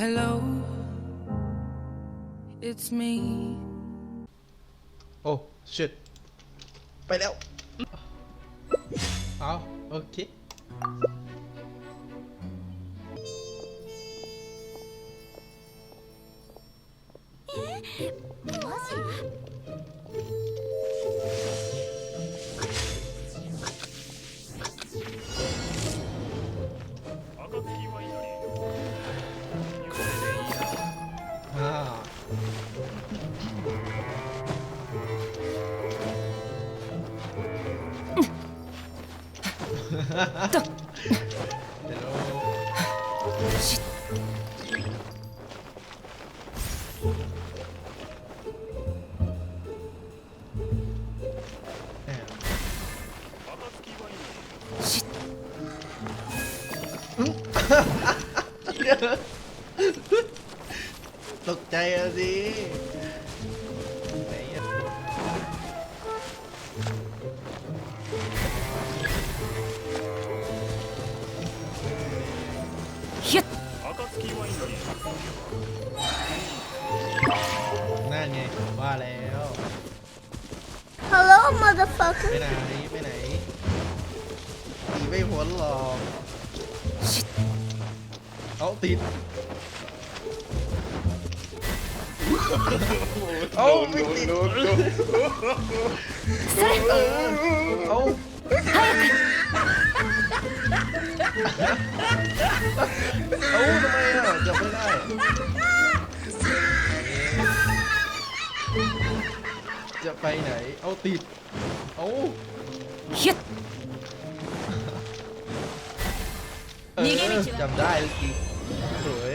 Hello, it's me. โอ้ shit ไปแล้วเอาโอเคอ่ เดี๋ยวแอบตกใจอะสิไหนอะ ひゅっ นั่นไงว่าแล้ว Hello, motherfucker. ไปไหน ไปไหนหนีไม่พ้นหรอกเอาติด เอาไม่ติดเออเอา เอาทำไมอะจบไม่ได้จะไปไหน เอาติด เอาเฮ็ดเออจำได้จริงสวย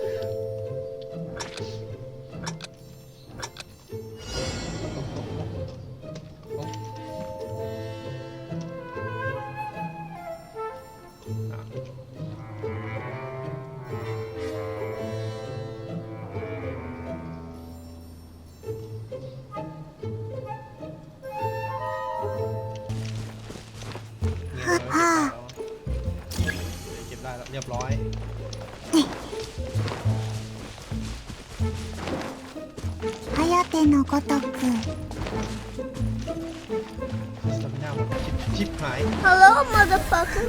ชิปชิปหาย Hello, motherfucker.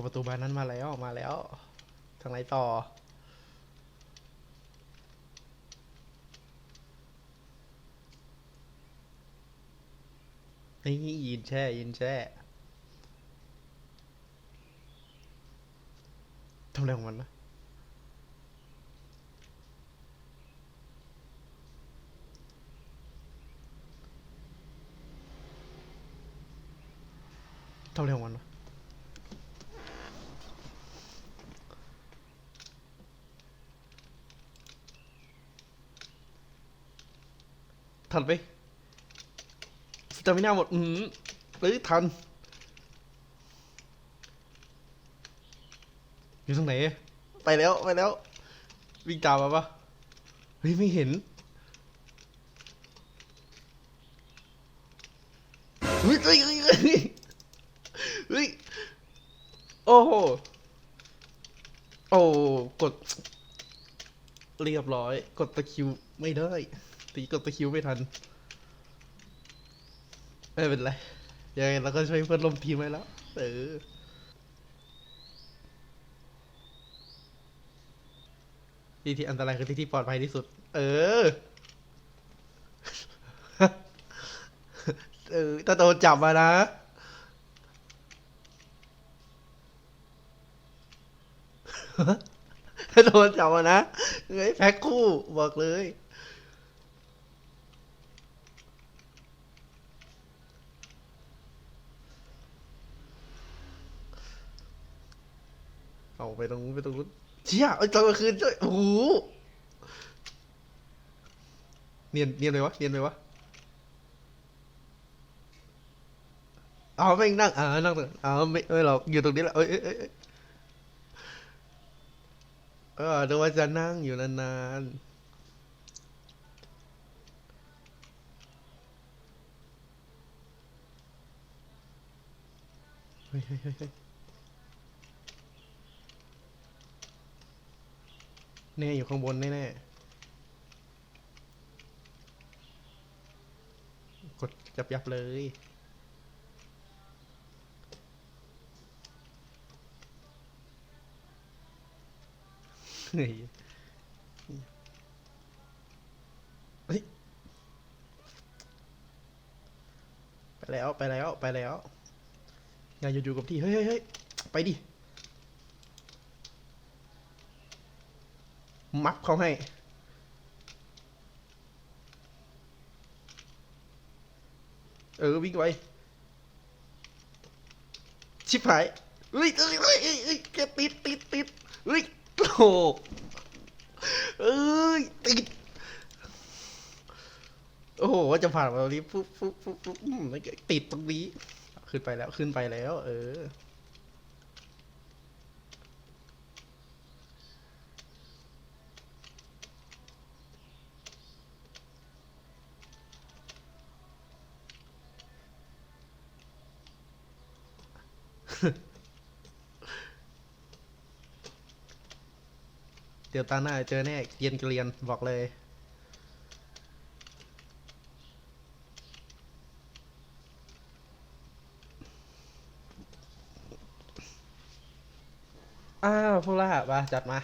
อประตูบานนั้นมาแล้วมาแล้ว ทางไหนต่อ นี่ยินแช่ยินแช่ทำอะไรของมันนะทำอะไรของมันวะ ทันไปสตามิน่าหมด อืมหรือทัน อยู่ตรงไหน ไปแล้ว ไปแล้ว วิ่งตามมาปะเฮ้ย ไม่เห็นเฮ้ยเฮ้ยเฮ้ยโอ้โห โอ้ กด เรียบร้อย กดตะคิวไม่ได้ ตีกดตะคิวไม่ทัน ไม่เป็นไรยังไงเราก็ช่วยเพื่อนร่มทีไว้แล้ว เออที่ที่อันตรายคือที่ที่ปลอดภัยที่สุด เออ เออ ถ้าโดนจับมานะ ถ้าโดนจับมานะเฮ้ยแพ็คคู่ บอกเลย เอาไปตรงนู้นไปตรงนู้นเชี่ยไอ้ยตอนกลางคืนด้วยโอ้โหเนียนเนียนเลยวะเนียนเลยวะเอาไม่งนั่งอ่านั่งตรงเอาไม่ไม่หรอกอยู่ตรงนี้แหละเอ้ยเอ้ยเอ้ยเอ้ยเออเดี๋ยวว่าจะนั่งอยู่นานๆ เฮ้ยเฮ้ยเฮ้ยเฮ้ย แน่อยู่ข้างบนแน่ๆกดจับยับเลยเฮ้ยเฮ้ยไปแล้วไปแล้วไปแล้วอย่าอยู่กับที่ เฮ้ยเฮ้ยเฮ้ยไปดิ มับเขาให้ เออ วิ่งไวชิบหายเฮ้ยเฮ้ยเฮ้ยเฮ้ยแกติดติดติดเฮ้ยโอ้โหเอ้ยติด โอ้โหว่าจะผ่านมาตรงนี้ปุ๊บปุ๊บปุ๊บปุ๊บติดตรงนี้ ขึ้นไปแล้วขึ้นไปแล้ว เออ เดี๋ยวตาหน้าเจอแน่เกรียนเกลียนบอกเลย อ้าวพวกล่ามาจัดมา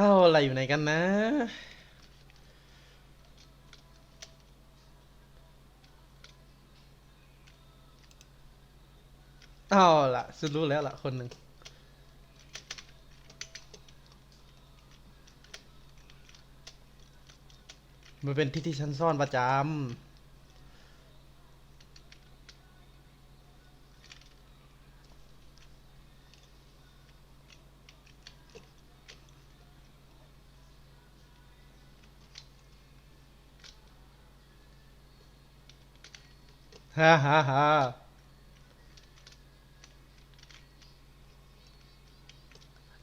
อ้าวอะไรอยู่ไหนกันนะ เอาล่ะฉันรู้แล้วล่ะ คนหนึ่ง มันเป็นที่ที่ฉันซ่อนประจำ ฮ่าฮ่าฮ่า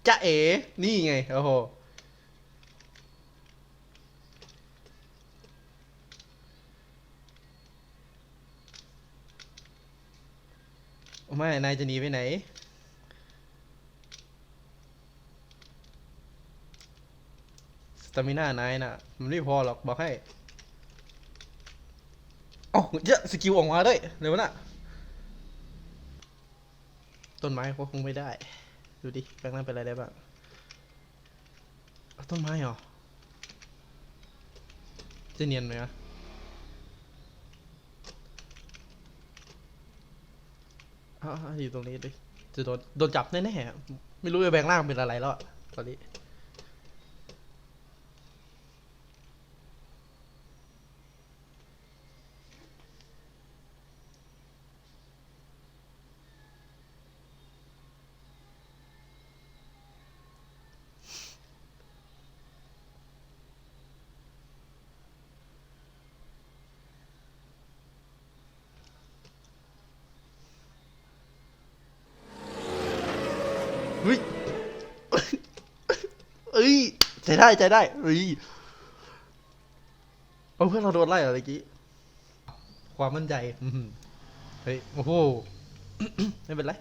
จะเอ๋นี่ไง โอ้โห ไม่ นายจะหนีไปไหนสตามิน่านายน่ะ มันไม่พอหรอก บอกให้ อ๋อเยอะสกิลออกมาด้วยเดี๋ยวน่ะต้นไม้ก็คงไม่ได้ ดูดิแปลงร่างเป็นอะไรได้บ้างต้นไม้เหรอจะเนียนไหมอะอยู่ตรงนี้ดิจะโดนโดนจับแน่ๆไม่รู้จะแปลงร่างเป็นอะไรแล้วตอนนี้ ใจได้ใจได้เฮ้ยเอาเพื่อนเราโดนไล่เหรอเมื่อกี้ ความมั่นใจอื้อหือเฮ้ย โอ้โห ไม่เป็นไร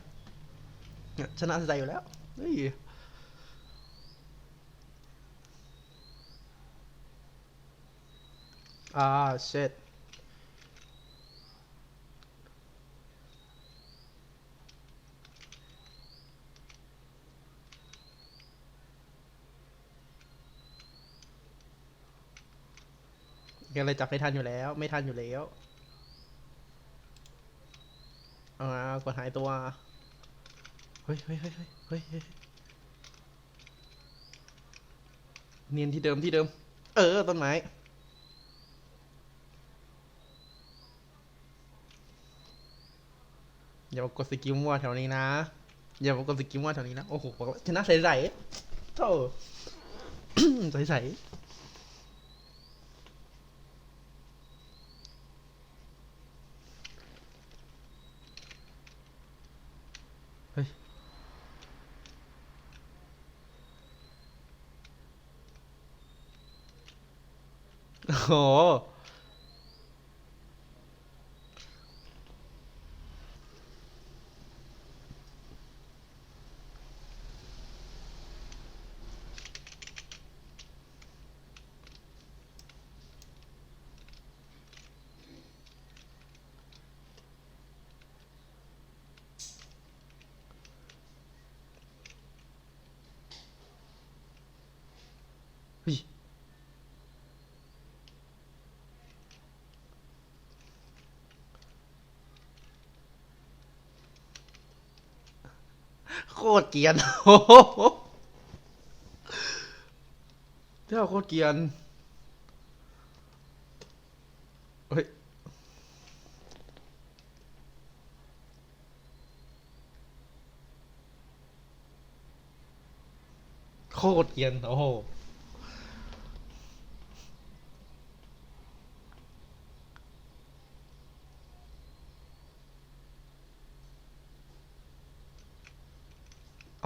เนี่ยชนะใจอยู่แล้ว เฮ้ย อ่าเช็ด ยังอะไรจับไม่ทันอยู่แล้ว ไม่ทันอยู่แล้วเอามากดหายตัว เฮ้ยเฮ้ยเฮ้ยเฮ้ยเนียนที่เดิมที่เดิม เออ ต้นไม้อย่ามากดสกิลมั่วแถวนี้นะ อย่ามากดสกิลมั่วแถวนี้นะ โอ้โหชนะใสๆโธ่ใสๆ โตรเกียนโอ้โหเจ้าโคตรเกียนเฮ้ยโคตรเกียนโอ้โห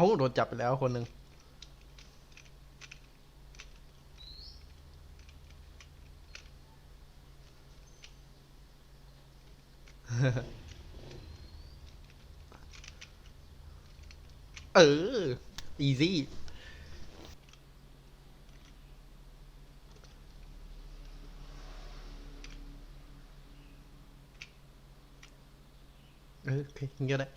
อ้าโดนจับไปแล้วคนหนึ่งเออ อีซี่เออโอเคงเงี้ยได้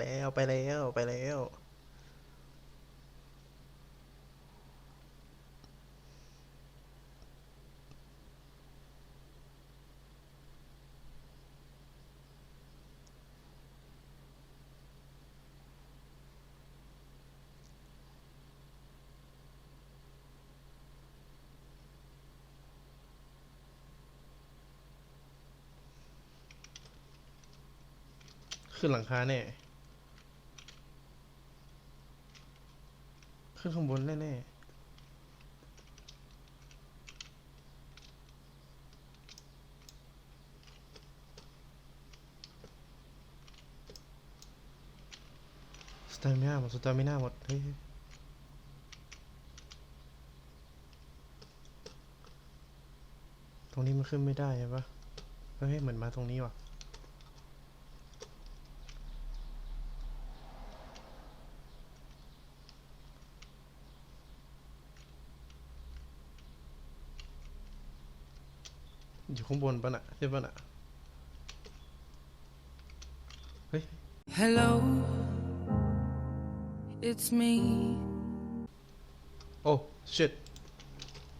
แล้วไปแล้วไปแล้วขึ้นหลังคาแน่ ขึ้นข้างบนแน่ๆสตามิน่าหมดสตามิน่าหมดเฮ้ยเฮ้ยตรงนี้มันขึ้นไม่ได้ใช่ปะเฮ้ยเหมือนมาตรงนี้ว่ะ อยู่ข้างบนปะน่ะใช่ปะน่ะเฮ้ย Hello, it's me. โอ้ shit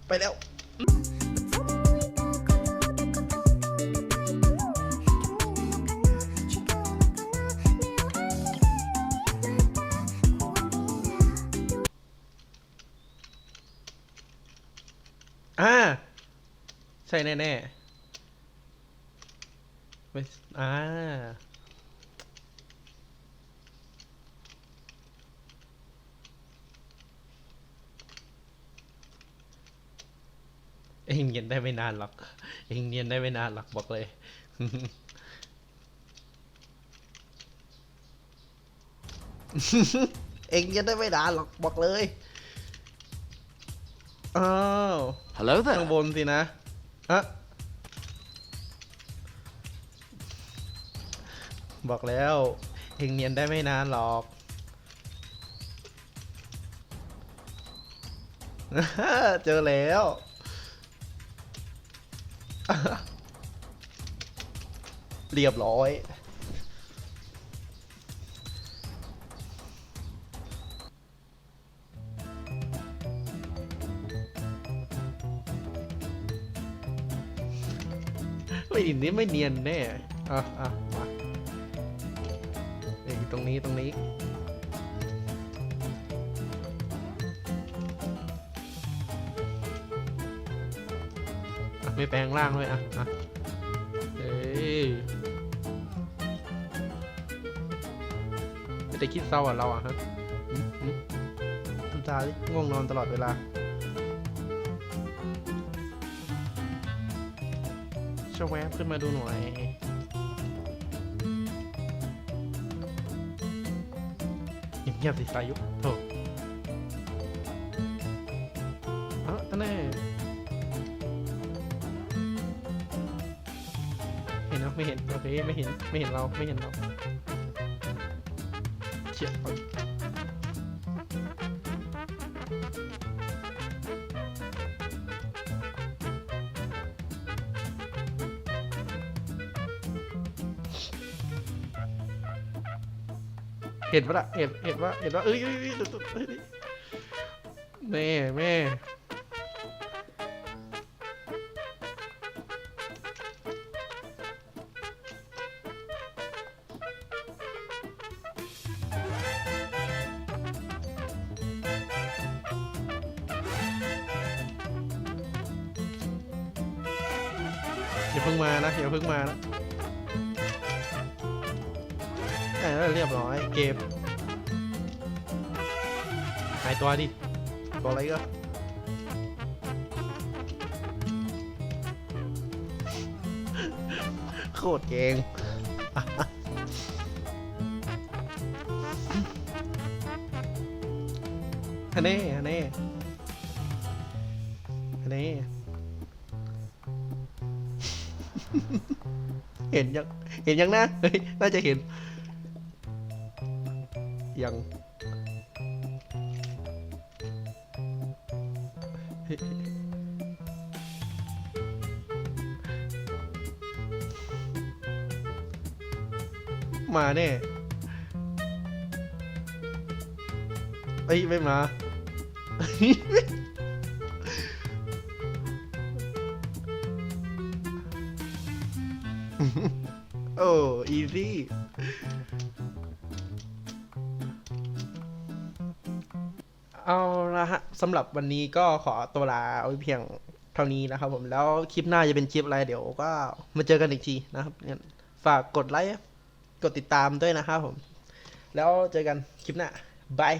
ไปแล้ว อ่า ใช่แน่ ๆ ไม่อ่าเองเรียนได้ไม่นานหรอก เองเรียนได้ไม่นานหรอกบอกเลย เองเรียนได้ไม่นานหรอกบอกเลย อ้าว Hello ข้าง there. บนสินะอะ บอกแล้วเฮงเนียนได้ไม่นานหรอก เจอแล้ว เรียบร้อยไม่ดินนี้ไม่เนียนแน่ อะอะมา ตรงนี้ตรงนี้อะไม่แปลงร่างด้วยอะอะเอ้ยไม่ได้คิดเศร้าอะเราอะฮะหืมหืมทำตาดิง่วงนอนตลอดเวลา ชวแวบขึ้นมาดูหน่อย งียบสิสายุโถเอ้าอันแน่เห็นนะไม่เห็นโอเคไม่เห็นไม่เห็นเราไม่เห็นเราเชี่ย เห็นปะล่ะเห็นเห็นว่าเห็นว่าเอ้ยเอ้ยเอ้ยเดี๋ยวเอ้ยแม่แม่อย่าเพิ่งมานะอย่าเพิ่งมานะ เรียบร้อยเกมหายตัวดิตัวอะไรก็โคตรเก่งฮันเน่ฮันเน่ฮันเน่เห็นยัง เห็นยังนะเฮ้ย น่าจะเห็น ยัง มาแน่เอ้ย ไม่มาโอ้อีซี่ เอาละฮะสำหรับวันนี้ก็ขอตัวลาเอาไว้เพียงเท่านี้นะครับผมแล้วคลิปหน้าจะเป็นคลิปอะไรเดี๋ยวก็มาเจอกันอีกทีนะครับงั้นฝากกดไลค์กดติดตามด้วยนะครับผม แล้วเจอกันคลิปหน้าบาย